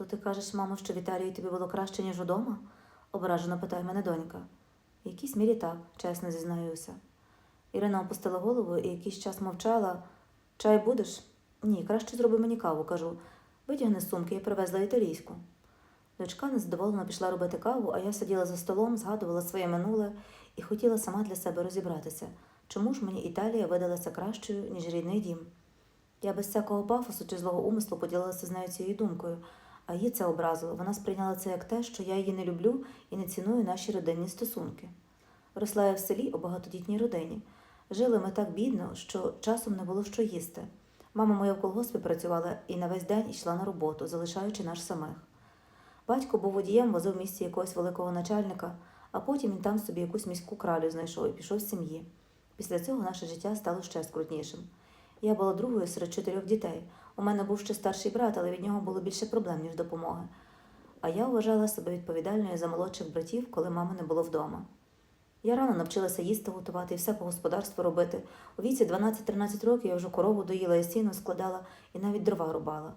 То ти кажеш, мамо, що в Італії тобі було краще, ніж удома? ображено питає мене донька. В якійсь мірі так, чесно зізнаюся. Ірина опустила голову і якийсь час мовчала. Чай будеш? Ні, краще зроби мені каву, кажу. Витягни з сумки, я привезла італійську. Дочка незадоволено пішла робити каву, а я сиділа за столом, згадувала своє минуле і хотіла сама для себе розібратися, чому ж мені Італія видалася кращою, ніж рідний дім. Я без всякого пафосу чи злого умислу поділилася з нею цією думкою, а її це образило. Вона сприйняла це як те, що я її не люблю і не ціную наші родинні стосунки. Росла я в селі у багатодітній родині. Жили ми так бідно, що часом не було що їсти. Мама моя в колгоспі працювала і на весь день йшла на роботу, залишаючи нас самих. Батько був водієм, возив в місті якогось великого начальника, а потім він там собі якусь міську кралю знайшов і пішов з сім'ї. Після цього наше життя стало ще скрутнішим. Я була другою серед чотирьох дітей. У мене був ще старший брат, але від нього було більше проблем, ніж допомоги. А я вважала себе відповідальною за молодших братів, коли мами не було вдома. Я рано навчилася їсти готувати і все по господарству робити. У віці 12-13 років я вже корову доїла і сіно складала і навіть дрова рубала.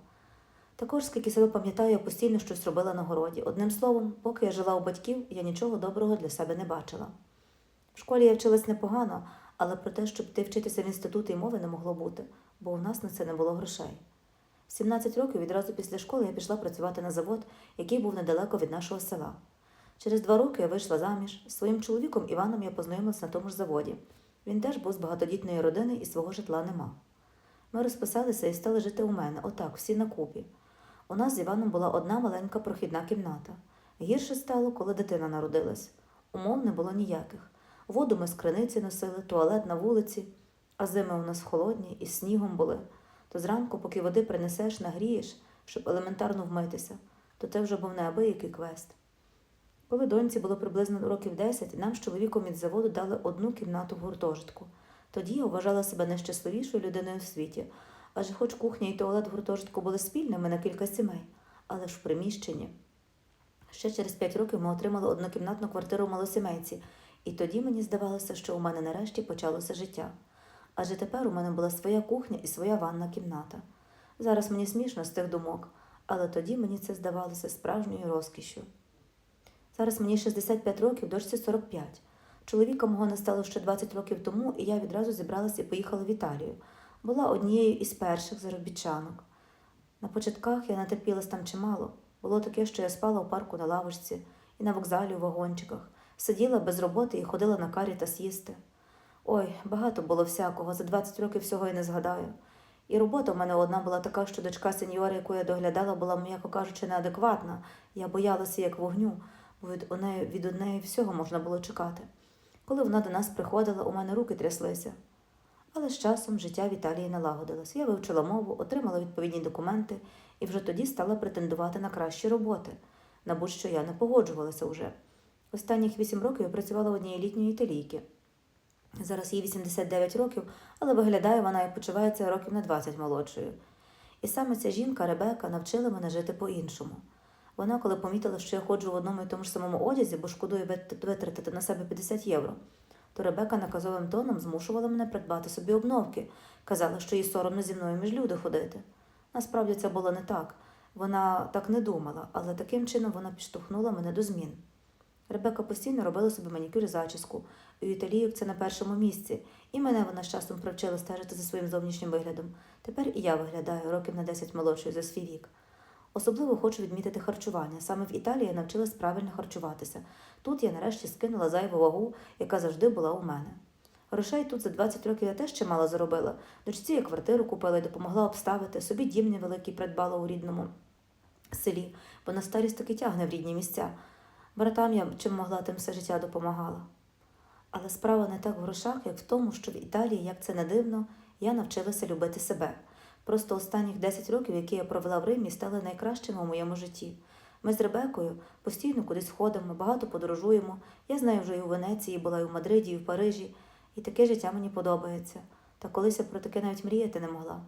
Також, скільки себе пам'ятаю, я постійно щось робила на городі. Одним словом, поки я жила у батьків, я нічого доброго для себе не бачила. В школі я вчилась непогано, але про те, щоб ти вчитися в інституті і мови не могло бути, бо у нас на це не було грошей. В 17 років відразу після школи я пішла працювати на завод, який був недалеко від нашого села. Через два роки я вийшла заміж. З своїм чоловіком Іваном я познайомилася на тому ж заводі. Він теж був з багатодітної родини і свого житла не мав. Ми розписалися і стали жити у мене, отак, всі на купі. У нас з Іваном була одна маленька прохідна кімната. Гірше стало, коли дитина народилась. Умов не було ніяких. Воду ми з криниці носили, туалет на вулиці, а зими у нас холодні і снігом були. То зранку, поки води принесеш, нагрієш, щоб елементарно вмитися, то це вже був неабиякий квест. Коли доньці було приблизно років 10, нам з чоловіком від заводу дали одну кімнату в гуртожитку. Тоді я вважала себе найщасливішою людиною в світі, адже хоч кухня і туалет в гуртожитку були спільними на кілька сімей, але ж в приміщенні. Ще через п'ять років ми отримали однокімнатну квартиру малосімейці, і тоді мені здавалося, що у мене нарешті почалося життя. Адже тепер у мене була своя кухня і своя ванна кімната. Зараз мені смішно з тих думок, але тоді мені це здавалося справжньою розкішшю. Зараз мені 65 років, дочці 45. Чоловіка мого не стало ще 20 років тому, і я відразу зібралася і поїхала в Італію. Була однією із перших заробітчанок. На початках я натерпілась там чимало. Було таке, що я спала у парку на лавочці і на вокзалі у вагончиках, сиділа без роботи і ходила на карі та с'їсти. Ой, багато було всякого, за 20 років всього і не згадаю. І робота в мене одна була така, що дочка сеньора, яку я доглядала, була, м'яко кажучи, неадекватна. Я боялася як вогню, бо від неї, від однеї всього можна було чекати. Коли вона до нас приходила, у мене руки тряслися. Але з часом життя в Італії налагодилось. Я вивчила мову, отримала відповідні документи і вже тоді стала претендувати на кращі роботи. На будь-що я не погоджувалася вже. Останніх вісім років я працювала в одній літньої італійки. Зараз їй 89 років, але виглядає вона і почувається років на 20 молодшою. І саме ця жінка Ребека навчила мене жити по-іншому. Вона, коли помітила, що я ходжу в одному і тому ж самому одязі, бо шкодую витратити на себе 50 євро, то Ребека наказовим тоном змушувала мене придбати собі обновки, казала, що їй соромно зі мною між люди ходити. Насправді це було не так. Вона так не думала, але таким чином вона підштовхнула мене до змін. Ребека постійно робила собі манікюр і зачіску. У італійок це на першому місці, і мене вона з часом привчила стежити за своїм зовнішнім виглядом. Тепер і я виглядаю років на 10 молодшою за свій вік. Особливо хочу відмітити харчування. Саме в Італії я навчилась правильно харчуватися. Тут я нарешті скинула зайву вагу, яка завжди була у мене. Грошей тут за 20 років я теж чимало заробила. Дочці я квартиру купила і допомогла обставити, собі дім невеликий придбала у рідному селі, бо на старість таки тягне в рідні місця. Братам я чим могла, тим все життя допомагала. Але справа не так в грошах, як в тому, що в Італії, як це не дивно, я навчилася любити себе. Просто останніх 10 років, які я провела в Римі, стали найкращими у моєму житті. Ми з Ребекою постійно кудись ходимо, багато подорожуємо. Я знаю вже і у Венеції, була і у Мадриді, і в Парижі, і таке життя мені подобається. Та колись я про таке навіть мріяти не могла.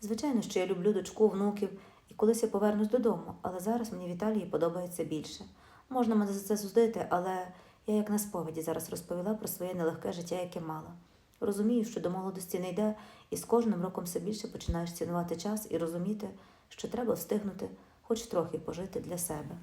Звичайно, що я люблю дочку, внуків, і колись я повернусь додому, але зараз мені в Італії подобається більше. Можна мене за це судити, але я як на сповіді зараз розповіла про своє нелегке життя, яке мала. Розумію, що до молодості не йде, і з кожним роком все більше починаєш цінувати час і розуміти, що треба встигнути хоч трохи пожити для себе.